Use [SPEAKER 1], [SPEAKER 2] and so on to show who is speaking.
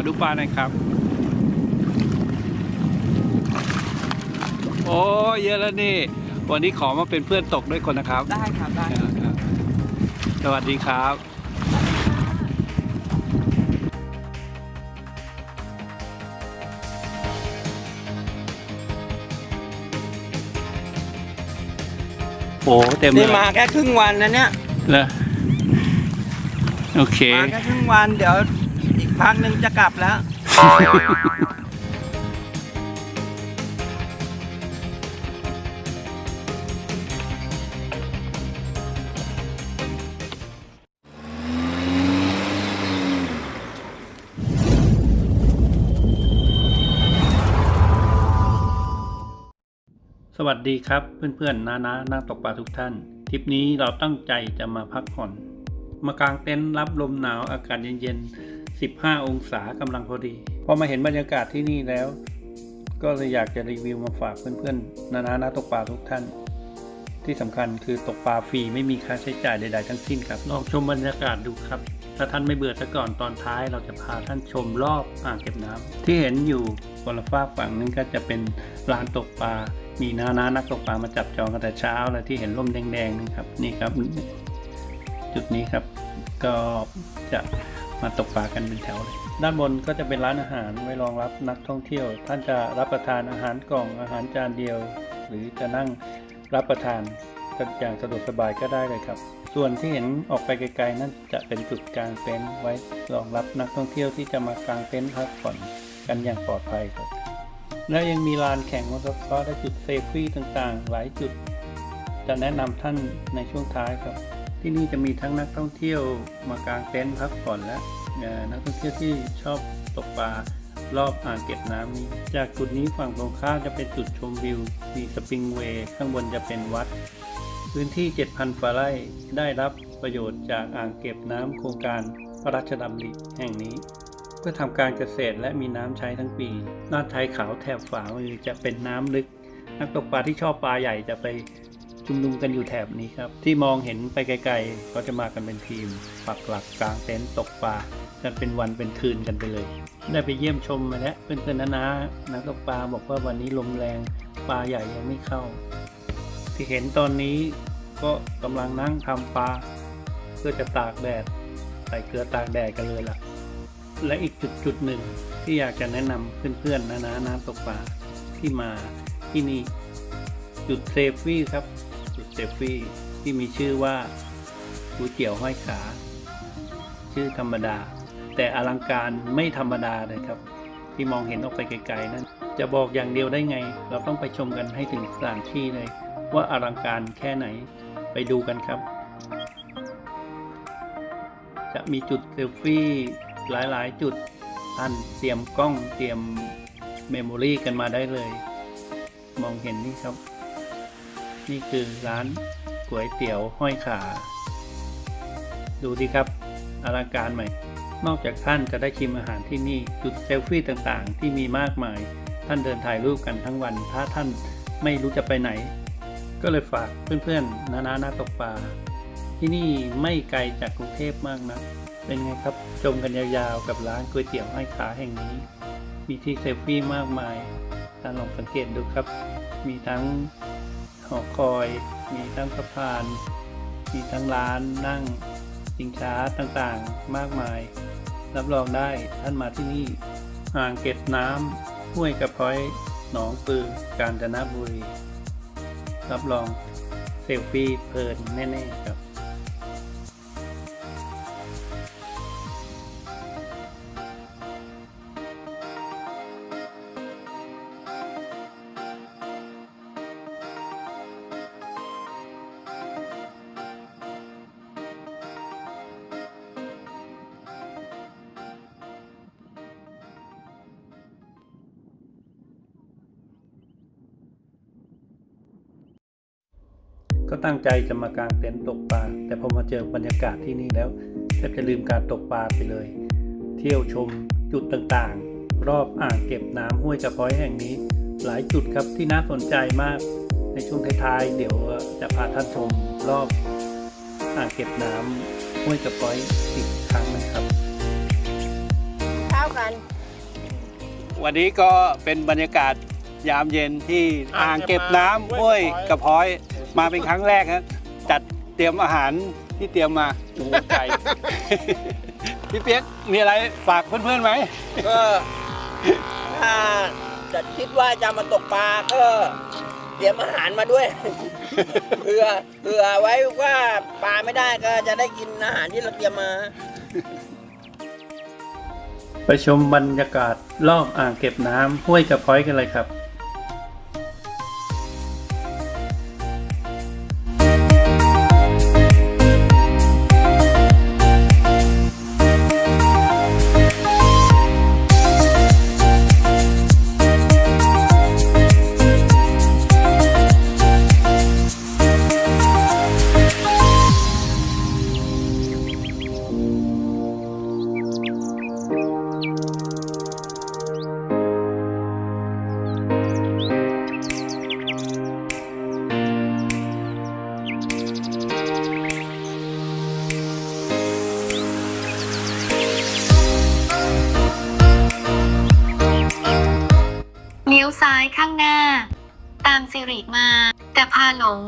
[SPEAKER 1] อดูปลาหน่อยครับ โอ้เยอะแล้วนี่ วันนี้ขอมาเป็นเพื่อนตกด้วยคนนะครับ
[SPEAKER 2] ได้ครับ ได้
[SPEAKER 1] ครับ สวัสดีครับโอ้เต็มเล
[SPEAKER 2] นี่
[SPEAKER 1] ย
[SPEAKER 2] มาแค่ครึ่งวันนะเนี่ย
[SPEAKER 1] เลยโอเค
[SPEAKER 2] มาแค่ครึ่งวันเดี๋ยวอีก พักหนึ่งจะกลับแล้ว
[SPEAKER 1] สวัสดีครับเพื่อนๆน้าๆนักตกปลาทุกท่าน ทริปนี้เราตั้งใจจะมาพักผ่อน มากางเต็นท์รับลมหนาวอากาศเย็นๆ 15 องศากำลังพอดีพอมาเห็นบรรยากาศที่นี่แล้ว ก็เลยอยากจะรีวิวมาฝากเพื่อนๆนานานักตกปลาทุกท่าน ที่สำคัญคือตกปลาฟรีไม่มีค่าใช้จ่ายใด ๆ ทั้งสิ้นครับลองชมบรรยากาศดูครับถ้าท่านไม่เบื่อซะก่อนตอนท้าย เราจะพาท่านชมรอบอ่างเก็บน้ำที่เห็นอยู่คนละฝาฝั่งนึงก็จะเป็นลานตกปลามีนานานักตกปลามาจับจองกันแต่เช้าแล้วที่เห็นร่มแดงๆนี่ครับนี่ครับ จุดนี้ครับก็จะ มาตกปลากันเป็นแถวเลยด้านบนก็จะเป็นร้านอาหารไว้รองรับนักท่องเที่ยว ท่านจะรับประทานอาหารกล่องอาหารจานเดียว หรือจะนั่งรับประทานกันอย่างสะดวกสบายก็ได้เลยครับ ส่วนที่เห็นออกไปไกลๆนั่นจะเป็นจุดกลางเต็นท์ไว้รองรับนักท่องเที่ยวที่จะมากางเต็นท์พักผ่อนกันอย่างปลอดภัยครับ แล้วยังมีลานแข่งมอเตอร์คอร์สและจุดเซฟฟี่ต่างๆ หลายจุด จะแนะนำท่านในช่วงท้ายครับ ที่นี่จะมีทั้งนักท่องเที่ยวมากางเต็นท์พักผ่อนและนักท่องเที่ยวที่ชอบตกปลารอบอ่างเก็บน้ำนี้ จากจุดนี้ฝั่งตรงข้ามจะเป็นจุดชมวิว มีสปริงเวย์ข้างบนจะเป็นวัด พื้นที่ 7,000กว่าไร่ได้รับประโยชน์จากอ่างเก็บน้ำโครงการพระราชดำริแห่งนี้ เพื่อทำการเกษตรและมีน้ำใช้ทั้งปีน้าไทยขาวแถบฝามือจะเป็นน้ำลึก นักตกปลาที่ชอบปลาใหญ่จะไป ชุมนุมกันอยู่แถบนี้ครับ ที่มองเห็นไปไกลๆก็จะมากันเป็นทีม ปักหลักกลางเต็นท์ตกปลากันเป็นวันเป็นคืนกันไปเลย ได้ไปเยี่ยมชมมาแล้วเพื่อนๆนะนะนักตกปลาบอกว่าวันนี้ลมแรงปลาใหญ่ยังไม่เข้า ที่เห็นตอนนี้ก็กำลังนั่งทำปลาเพื่อจะตากแดดใส่เกลือตากแดดกันเลยล่ะ และอีกจุดจุดหนึ่งที่อยากจะแนะนำเพื่อนๆนะนะน้ำตกปลาที่มาที่นี่จุดเซฟฟี่ครับ เซฟฟี่ที่มีชื่อว่าก๋วยเตี๋ยวห้อยขา ชื่อธรรมดา แต่อลังการไม่ธรรมดาเลยครับ ที่มองเห็นออกไปไกลๆนั้นจะบอกอย่างเดียวได้ไง เราต้องไปชมกันให้ถึงสถานที่เลย ว่าอลังการแค่ไหนไปดูกันครับ จะมีจุดเซลฟี่หลายๆ จุดท่านเตรียมกล้องเตรียมเมมโมรีกันมาได้เลย มองเห็นนี่ครับ นี่คือร้านก๋วยเตี๋ยวห้อยขา ดูดิครับอลังการไหม่ นอกจากท่านจะได้ชิมอาหารที่นี่จุดเซลฟี่ต่างๆ ที่มีมากมาย ท่านเดินถ่ายรูปกันทั้งวัน ถ้าท่านไม่รู้จะไปไหน ก็เลยฝากเพื่อนๆ นานานาตกปลาที่นี่ไม่ไกลจากกรุงเทพมากนะเป็นไงครับชมกันยาวๆกับร้านก๋วยเตี๋ยวห้อยขาแห่งนี้ มีที่เซลฟี่มากมายท่านลองสังเกตดูครับ มีทั้ง หอคอย มีทั้งสะพาน มีทั้งร้านนั่งสิงช้าต่างๆ มากมาย รับรองได้ท่านมาที่นี่อ่างเก็บน้ำห้วยกระพ้อยหนองปือกาญจนบุรี รับรองเซลฟี่เพลินแน่ ๆ ครับ ก็ตั้งใจจะมากางเต็นท์ตกปลา แต่พอมาเจอบรรยากาศที่นี่แล้วแทบจะลืมการตกปลาไปเลย เที่ยวชมจุดต่างๆ รอบอ่างเก็บน้ำห้วยกระพ้อยแห่งนี้ หลายจุดครับที่น่าสนใจมาก ในช่วงท้ายๆ เดี๋ยวจะพาท่านชมรอบอ่างเก็บน้ำห้วยกระพ้อยอีกครั้งนะครับ
[SPEAKER 2] เช้า
[SPEAKER 3] กัน
[SPEAKER 1] วันนี้ก็เป็นบรรยากาศยามเย็นที่อ่างเก็บน้ำห้วยกระพ้อย มาเป็นครั้งแรกครับจัดเตรียมอาหารที่เตรียมมาหมูไก่ พี่เปียกมีอะไรฝากเพื่อนๆไหม
[SPEAKER 3] ก็ถ้าจะคิดว่าจะมาตกปลาก็เตรียมอาหารมาด้วยเผื่อเผื่อไว้ว่าปลาไม่ได้ก็จะได้กินอาหารที่เราเตรียมมา
[SPEAKER 1] ไปชมบรรยากาศรอบอ่างเก็บน้ำห้วยกระพ้อยกันเลยครับ
[SPEAKER 4] ซ้ายข้างหน้า ตามสิริมา แต่พาหลง